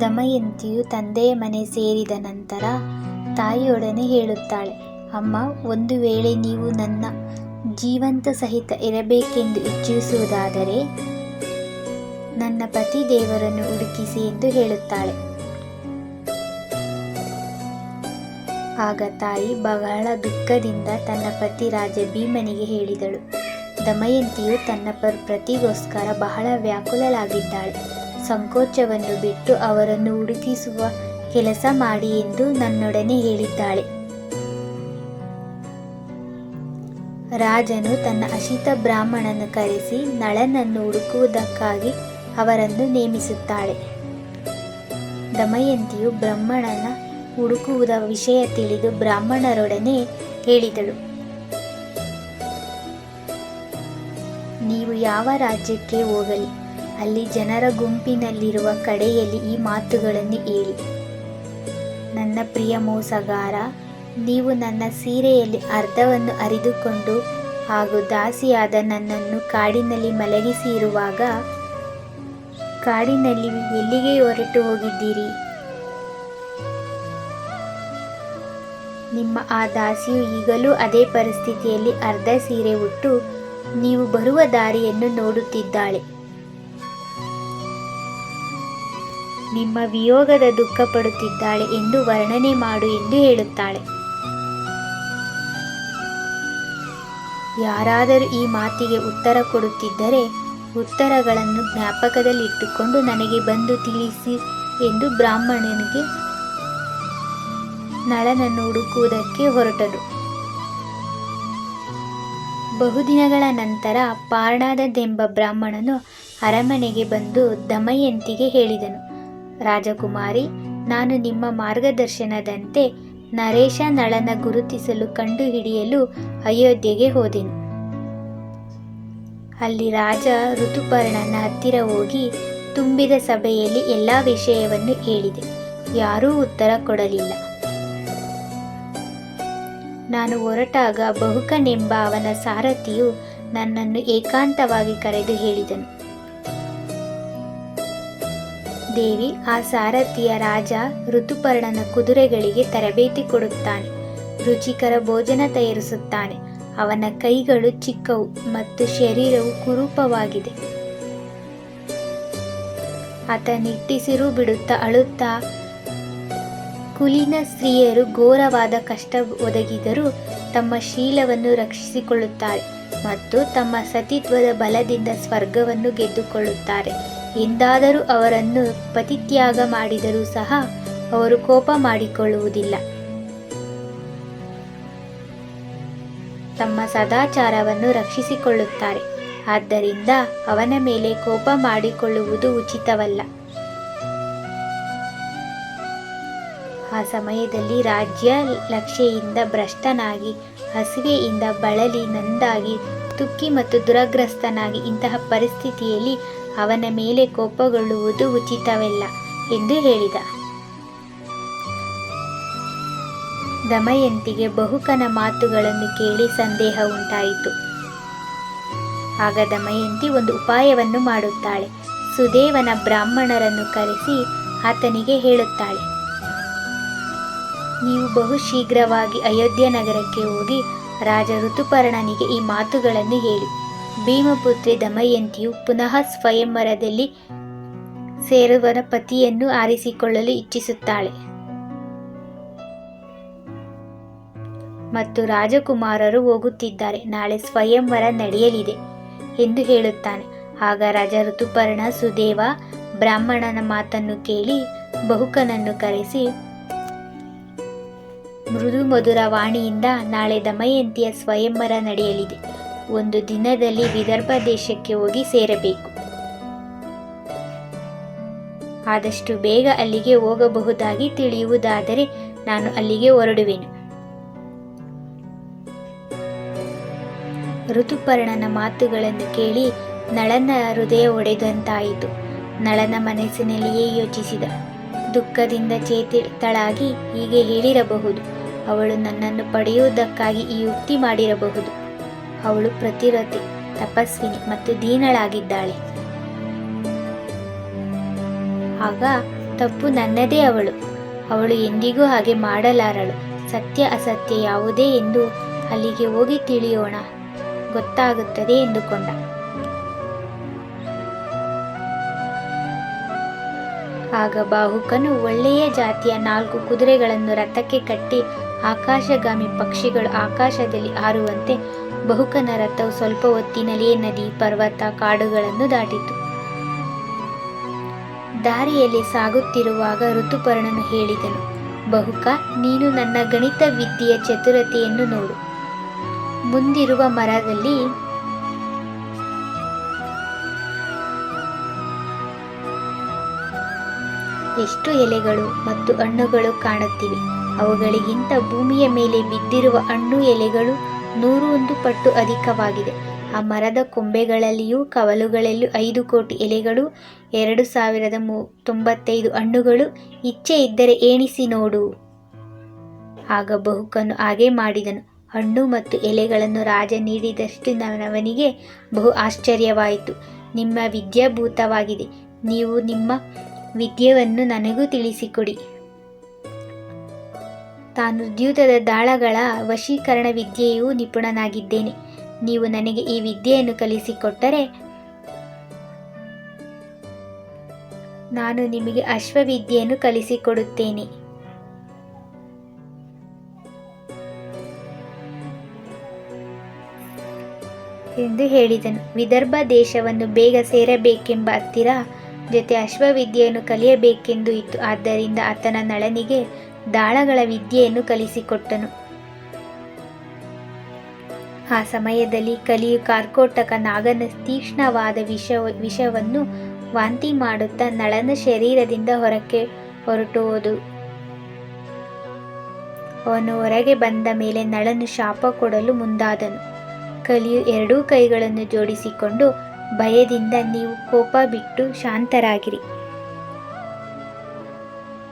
ದಮಯಂತಿಯು ತಂದೆಯ ಮನೆ ಸೇರಿದ ನಂತರ ತಾಯಿಯೊಡನೆ ಹೇಳುತ್ತಾಳೆ, ಅಮ್ಮ, ಒಂದು ವೇಳೆ ನೀವು ನನ್ನ ಜೀವಂತ ಸಹಿತ ಇರಬೇಕೆಂದು ಇಚ್ಛಿಸುವುದಾದರೆ ನನ್ನ ಪತಿ ದೇವರನ್ನು ಹುಡುಕಿಸಿ ಎಂದು ಹೇಳುತ್ತಾಳೆ. ಆಗ ತಾಯಿ ಬಹಳ ದುಃಖದಿಂದ ತನ್ನ ಪತಿ ರಾಜ ಭೀಮನಿಗೆ ಹೇಳಿದಳು. ದಮಯಂತಿಯು ತನ್ನ ಪರ್, ಪ್ರತಿಗೋಸ್ಕರ ಬಹಳ ವ್ಯಾಕುಲಳಾಗಿದ್ದಾಳೆ. ಸಂಕೋಚವನ್ನು ಬಿಟ್ಟು ಅವರನ್ನು ಹುಡುಕಿಸುವ ಕೆಲಸ ಮಾಡಿ ಎಂದು ನನ್ನೊಡನೆ ಹೇಳಿದ್ದಾಳೆ. ರಾಜನು ತನ್ನ ಅಶಿತ ಬ್ರಾಹ್ಮಣನ ಕರೆಸಿ ನಳನನ್ನು ಹುಡುಕುವುದಕ್ಕಾಗಿ ಅವರನ್ನು ನೇಮಿಸುತ್ತಾಳೆ. ದಮಯಂತಿಯು ಬ್ರಾಹ್ಮಣನ ಹುಡುಕುವುದ ವಿಷಯ ತಿಳಿದು ಬ್ರಾಹ್ಮಣರೊಡನೆ ಹೇಳಿದಳು. ನೀವು ಯಾವ ರಾಜ್ಯಕ್ಕೆ ಹೋಗಲಿ? ಅಲ್ಲಿ ಜನರ ಗುಂಪಿನಲ್ಲಿರುವ ಕಡೆಯಲ್ಲಿ ಈ ಮಾತುಗಳನ್ನು ಹೇಳಿ. ನನ್ನ ಪ್ರಿಯ ಮೋಸಗಾರ, ನೀವು ನನ್ನ ಸೀರೆಯಲ್ಲಿ ಅರ್ಧವನ್ನು ಅರಿದುಕೊಂಡು ಹಾಗೂ ದಾಸಿಯಾದ ನನ್ನನ್ನು ಕಾಡಿನಲ್ಲಿ ಮಲಗಿಸಿ ಇರುವಾಗ, ಕಾಡಿನಲ್ಲಿ ಎಲ್ಲಿಗೆ ಹೊರಟು ಹೋಗಿದ್ದೀರಿ? ನಿಮ್ಮ ಆ ದಾಸಿಯು ಈಗಲೂ ಅದೇ ಪರಿಸ್ಥಿತಿಯಲ್ಲಿ ಅರ್ಧ ಸೀರೆ ಉಟ್ಟು, ನೀವು ಬರುವ ದಾರಿಯನ್ನು ನೋಡುತ್ತಿದ್ದಾಳೆ. ನಿಮ್ಮ ವಿಯೋಗದ ದುಃಖ ಪಡುತ್ತಿದ್ದಾಳೆ ಎಂದು ವರ್ಣನೆ ಮಾಡು ಎಂದು ಹೇಳುತ್ತಾಳೆ. ಯಾರಾದರೂ ಈ ಮಾತಿಗೆ ಉತ್ತರ ಕೊಡುತ್ತಿದ್ದರೆ ಉತ್ತರಗಳನ್ನು ಜ್ಞಾಪಕದಲ್ಲಿಟ್ಟುಕೊಂಡು ನನಗೆ ಬಂದು ತಿಳಿಸಿ ಎಂದು ಬ್ರಾಹ್ಮಣನಿಗೆ ನಳನನ್ನು ಹುಡುಕುವುದಕ್ಕೆ ಹೊರಟನು. ಬಹುದಿನಗಳ ನಂತರ ಪಾರ್ಣಾದದೆಂಬ ಬ್ರಾಹ್ಮಣನು ಅರಮನೆಗೆ ಬಂದು ದಮಯಂತಿಗೆ ಹೇಳಿದನು. ರಾಜಕುಮಾರಿ, ನಾನು ನಿಮ್ಮ ಮಾರ್ಗದರ್ಶನದಂತೆ ನರೇಶ ನಳನ ಗುರುತಿಸಲು ಕಂಡುಹಿಡಿಯಲು ಅಯೋಧ್ಯೆಗೆ ಹೋದೆನು. ಅಲ್ಲಿ ರಾಜ ಋತುಪರ್ಣನ ಹತ್ತಿರ ಹೋಗಿ ತುಂಬಿದ ಸಭೆಯಲ್ಲಿ ಎಲ್ಲ ವಿಷಯವನ್ನು ಹೇಳಿದೆ. ಯಾರೂ ಉತ್ತರ ಕೊಡಲಿಲ್ಲ. ನಾನು ಹೊರಟಾಗ ಬಹುಕನೆಂಬ ಅವನ ಸಾರಥಿಯು ನನ್ನನ್ನು ಏಕಾಂತವಾಗಿ ಕರೆದು ಹೇಳಿದನು. ದೇವಿ ಆ ಸಾರಥಿಯ ರಾಜ ಋತುಪರ್ಣನ ಕುದುರೆಗಳಿಗೆ ತರಬೇತಿ ಕೊಡುತ್ತಾನೆ. ರುಚಿಕರ ಭೋಜನ ತಯಾರಿಸುತ್ತಾನೆ. ಅವನ ಕೈಗಳು ಚಿಕ್ಕವು ಮತ್ತು ಶರೀರವು ಕುರೂಪವಾಗಿದೆ. ಆತ ನಿಟ್ಟಿಸಿರು ಬಿಡುತ್ತಾ ಅಳುತ್ತಾ ಕುಲಿನ ಸ್ತ್ರೀಯರು ಘೋರವಾದ ಕಷ್ಟ ಒದಗಿದರೂ ತಮ್ಮ ಶೀಲವನ್ನು ರಕ್ಷಿಸಿಕೊಳ್ಳುತ್ತಾರೆ ಮತ್ತು ತಮ್ಮ ಸತಿತ್ವದ ಬಲದಿಂದ ಸ್ವರ್ಗವನ್ನು ಗೆದ್ದುಕೊಳ್ಳುತ್ತಾರೆ. ಎಂದಾದರೂ ಅವರನ್ನು ಪತಿತ್ಯಾಗ ಮಾಡಿದರೂ ಸಹ ಅವರು ಕೋಪ ಮಾಡಿಕೊಳ್ಳುವುದಿಲ್ಲ. ತಮ್ಮ ಸದಾಚಾರವನ್ನು ರಕ್ಷಿಸಿಕೊಳ್ಳುತ್ತಾರೆ. ಆದ್ದರಿಂದ ಅವನ ಮೇಲೆ ಕೋಪ ಮಾಡಿಕೊಳ್ಳುವುದು ಉಚಿತವಲ್ಲ. ಆ ಸಮಯದಲ್ಲಿ ರಾಜ್ಯ ಲಕ್ಷೆಯಿಂದ ಭ್ರಷ್ಟನಾಗಿ, ಹಸಿವೆಯಿಂದ ಬಳಲಿ, ನಂದಾಗಿ, ತುಕ್ಕಿ ಮತ್ತು ದುರಗ್ರಸ್ತನಾಗಿ ಇಂತಹ ಪರಿಸ್ಥಿತಿಯಲ್ಲಿ ಅವನ ಮೇಲೆ ಕೋಪಗೊಳ್ಳುವುದು ಉಚಿತವಲ್ಲ ಎಂದು ಹೇಳಿದ. ದಮಯಂತಿಗೆ ಬಹುಕನ ಮಾತುಗಳನ್ನು ಕೇಳಿ ಸಂದೇಹ ಉಂಟಾಯಿತು. ಆಗ ದಮಯಂತಿ ಒಂದು ಉಪಾಯವನ್ನು ಮಾಡುತ್ತಾಳೆ. ಸುದೇವನ ಬ್ರಾಹ್ಮಣರನ್ನು ಕರೆಸಿ ಆತನಿಗೆ ಹೇಳುತ್ತಾಳೆ, ನೀವು ಬಹು ಶೀಘ್ರವಾಗಿ ಅಯೋಧ್ಯ ನಗರಕ್ಕೆ ಹೋಗಿ ರಾಜ ಋತುಪರ್ಣನಿಗೆ ಈ ಮಾತುಗಳನ್ನು ಹೇಳಿ. ಭೀಮಪುತ್ರಿ ದಮಯಂತಿಯು ಪುನಃ ಸ್ವಯಂವರದಲ್ಲಿ ಸೇರುವನ ಪತಿಯನ್ನು ಆರಿಸಿಕೊಳ್ಳಲು ಇಚ್ಛಿಸುತ್ತಾಳೆ. ಮತ್ತು ರಾಜಕುಮಾರರು ಹೋಗುತ್ತಿದ್ದಾರೆ. ನಾಳೆ ಸ್ವಯಂವರ ನಡೆಯಲಿದೆ ಎಂದು ಹೇಳುತ್ತಾನೆ. ಆಗ ರಾಜ ಋತುಪರ್ಣ ಸುದೇವ ಬ್ರಾಹ್ಮಣನ ಮಾತನ್ನು ಕೇಳಿ ಬಹುಕನನ್ನು ಕರೆಸಿ, ಮೃದು ಮಧುರ ವಾಣಿಯಿಂದ ನಾಳೆ ದಮಯಂತಿಯ ಸ್ವಯಂವರ ನಡೆಯಲಿದೆ. ಒಂದು ದಿನದಲ್ಲಿ ವಿದರ್ಭ ದೇಶಕ್ಕೆ ಹೋಗಿ ಸೇರಬೇಕು. ಆದಷ್ಟು ಬೇಗ ಅಲ್ಲಿಗೆ ಹೋಗಬಹುದಾಗಿ ತಿಳಿಯುವುದಾದರೆ ನಾನು ಅಲ್ಲಿಗೆ ಹೊರಡುವೆನು. ಋತುಪರ್ಣನ ಮಾತುಗಳನ್ನು ಕೇಳಿ ನಳನ ಹೃದಯ ಒಡೆದಂತಾಯಿತು. ನಳನ ಮನಸ್ಸಿನಲ್ಲಿಯೇ ಯೋಚಿಸಿದ. ದುಃಖದಿಂದ ಚೇತಿಳಾಗಿ ಹೀಗೆ ಹೇಳಿರಬಹುದು. ಅವಳು ನನ್ನನ್ನು ಪಡೆಯುವುದಕ್ಕಾಗಿ ಈ ಯುಕ್ತಿ ಮಾಡಿರಬಹುದು. ಅವಳು ಪ್ರತಿರತಿ, ತಪಸ್ವಿನಿ ಮತ್ತು ದೀನಳಾಗಿದ್ದಾಳೆ. ಆಗ ತಪ್ಪು ನನ್ನದೇ ಅವಳು. ಅವಳು ಎಂದಿಗೂ ಹಾಗೆ ಮಾಡಲಾರಳು. ಸತ್ಯ ಅಸತ್ಯ ಯಾವುದೇ ಎಂದು ಅಲ್ಲಿಗೆ ಹೋಗಿ ತಿಳಿಯೋಣ. ಗೊತ್ತಾಗುತ್ತದೆ ಎಂದುಕೊಂಡ. ಆಗ ಬಾಹುಕನು ಒಳ್ಳೆಯ ಜಾತಿಯ ನಾಲ್ಕು ಕುದುರೆಗಳನ್ನು ರಥಕ್ಕೆ ಕಟ್ಟಿ ಆಕಾಶಗಾಮಿ ಪಕ್ಷಿಗಳು ಆಕಾಶದಲ್ಲಿ ಹಾರುವಂತೆ ಬಹುಕನ ರಥವು ಸ್ವಲ್ಪ ಹೊತ್ತಿನಲ್ಲಿಯೇ ನದಿ, ಪರ್ವತ, ಕಾಡುಗಳನ್ನು ದಾಟಿತು. ದಾರಿಯಲ್ಲಿ ಸಾಗುತ್ತಿರುವಾಗ ಋತುಪರ್ಣನು ಹೇಳಿದನು, ಬಹುಕ, ನೀನು ನನ್ನ ಗಣಿತ ವಿದ್ಯೆಯ ಚತುರತೆಯನ್ನು ನೋಡು. ಮುಂದಿರುವ ಮರದಲ್ಲಿ ಎಷ್ಟು ಎಲೆಗಳು ಮತ್ತು ಹಣ್ಣುಗಳು ಕಾಣುತ್ತಿವೆ. ಅವುಗಳಿಗಿಂತ ಭೂಮಿಯ ಮೇಲೆ ಬಿದ್ದಿರುವ ಹಣ್ಣು ಎಲೆಗಳು ನೂರು ಒಂದು ಪಟ್ಟು ಅಧಿಕವಾಗಿದೆ. ಆ ಮರದ ಕೊಂಬೆಗಳಲ್ಲಿಯೂ ಕವಲುಗಳಲ್ಲಿಯೂ ಐದು ಕೋಟಿ ಎಲೆಗಳು, ಎರಡು ಸಾವಿರದ ಮೂ, ತೊಂಬತ್ತೈದು ಹಣ್ಣುಗಳು ಇಚ್ಛೆ ಇದ್ದರೆ ಏಣಿಸಿ ನೋಡು. ಆಗ ಬಹುಕನ್ನು ಹಾಗೆ ಮಾಡಿದನು. ಹಣ್ಣು ಮತ್ತು ಎಲೆಗಳನ್ನು ರಾಜ ನೀಡಿದಷ್ಟು ಅವನಿಗೆ ಬಹು ಆಶ್ಚರ್ಯವಾಯಿತು. ನಿಮ್ಮ ವಿದ್ಯಾಭೂತವಾಗಿದೆ. ನೀವು ನಿಮ್ಮ ವಿದ್ಯೆಯನ್ನು ನನಗೂ ತಿಳಿಸಿಕೊಡಿ. ತಾನು ದ್ಯೂತದ ದಾಳಗಳ ವಶೀಕರಣ ವಿದ್ಯೆಯೂ ನಿಪುಣನಾಗಿದ್ದೇನೆ. ನೀವು ನನಗೆ ಈ ವಿದ್ಯೆಯನ್ನು ಕಲಿಸಿಕೊಟ್ಟರೆ ನಾನು ನಿಮಗೆ ಅಶ್ವವಿದ್ಯೆಯನ್ನು ಕಲಿಸಿಕೊಡುತ್ತೇನೆ. ಎಂದು ಹೇಳಿದನು. ವಿದರ್ಭ ದೇಶವನ್ನು ಬೇಗ ಸೇರಬೇಕೆಂಬ ಹತ್ತಿರ ಜೊತೆ ಅಶ್ವವಿದ್ಯೆಯನ್ನು ಕಲಿಯಬೇಕೆಂದು ಇತ್ತು. ಆದ್ದರಿಂದ ಆತನ ನಳನಿಗೆ ದಾಳಗಳ ವಿದ್ಯೆಯನ್ನು ಕಲಿಸಿಕೊಟ್ಟನು. ಆ ಸಮಯದಲ್ಲಿ ಕಲಿಯು ಕಾರ್ಕೋಟಕ ನಾಗನ ತೀಕ್ಷ್ಣವಾದ ವಿಷ, ವಿಷವನ್ನು ವಾಂತಿ ಮಾಡುತ್ತಾ ನಳನ ಶರೀರದಿಂದ ಹೊರಕ್ಕೆ ಹೊರಟುವುದು ಅವನು ಹೊರಗೆ ಬಂದ ಮೇಲೆ ನಳನು ಶಾಪ ಕೊಡಲು ಮುಂದಾದನು. ಕಲಿಯು ಎರಡೂ ಕೈಗಳನ್ನು ಜೋಡಿಸಿಕೊಂಡು ಭಯದಿಂದ ನೀವು ಕೋಪ ಬಿಟ್ಟು ಶಾಂತರಾಗಿರಿ.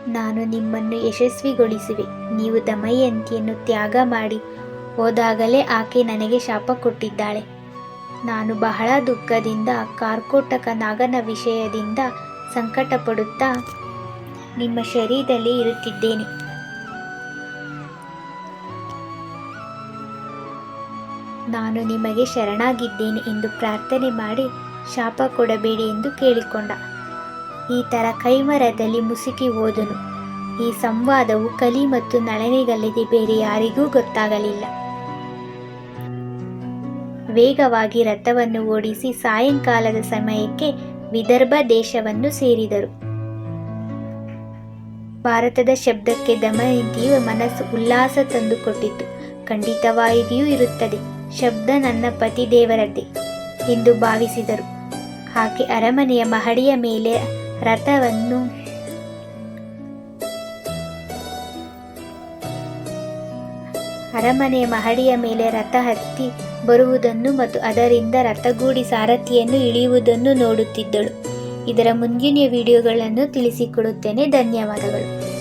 ನಾನು ನಿಮ್ಮನ್ನು ಯಶಸ್ವಿಗೊಳಿಸುವೆ. ನೀವು ದಮಯಂತಿಯನ್ನು ತ್ಯಾಗ ಮಾಡಿ, ಹೋದಾಗಲೇ ಆಕೆ ನನಗೆ ಶಾಪ ಕೊಟ್ಟಿದ್ದಾಳೆ. ನಾನು ಬಹಳ ದುಃಖದಿಂದ, ಕಾರ್ಕೋಟಕ ನಾಗನ ವಿಷಯದಿಂದ ಸಂಕಟಪಡುತ್ತಾ ನಿಮ್ಮ ಶರೀರದಲ್ಲಿ ಇರುತ್ತಿದ್ದೇನೆ. ನಾನು ನಿಮಗೆ ಶರಣಾಗಿದ್ದೇನೆ ಎಂದು ಪ್ರಾರ್ಥನೆ ಮಾಡಿ ಶಾಪ ಕೊಡಬೇಡಿ ಎಂದು ಕೇಳಿಕೊಂಡ. ಈ ಥರ ಕೈಮರದಲ್ಲಿ ಮುಸುಕಿ ಹೋದನು. ಈ ಸಂವಾದವು ಕಲಿ ಮತ್ತು ನಳನಿಗಲ್ಲದೆ ಬೇರೆ ಯಾರಿಗೂ ಗೊತ್ತಾಗಲಿಲ್ಲ. ವೇಗವಾಗಿ ರಥವನ್ನು ಓಡಿಸಿ ಸಾಯಂಕಾಲದ ಸಮಯಕ್ಕೆ ವಿದರ್ಭ ದೇಶವನ್ನು ಸೇರಿದರು. ಭಾರತದ ಶಬ್ದಕ್ಕೆ ದಮಯಂತಿಯು ಮನಸ್ಸು ಉಲ್ಲಾಸ ತಂದುಕೊಟ್ಟಿತು. ಖಂಡಿತವಾಗಿಯೂ ಇರುತ್ತದೆ. ಶಬ್ದ ನನ್ನ ಪತಿ ದೇವರದ್ದೇ ಎಂದು ಭಾವಿಸಿದರು. ಆಕೆ ಅರಮನೆಯ ಮಹಡಿಯ ಮೇಲೆ ರಥವನ್ನು. ಅರಮನೆಯ ಮಹಡಿಯ ಮೇಲೆ ರಥ ಹತ್ತಿ ಬರುವುದನ್ನು ಮತ್ತು ಅದರಿಂದ ರಥಗೂಡಿ ಸಾರಥಿಯನ್ನು ಇಳಿಯುವುದನ್ನು ನೋಡುತ್ತಿದ್ದಳು. ಇದರ ಮುಂದಿನ ವಿಡಿಯೋಗಳನ್ನು ತಿಳಿಸಿಕೊಡುತ್ತೇನೆ. ಧನ್ಯವಾದಗಳು.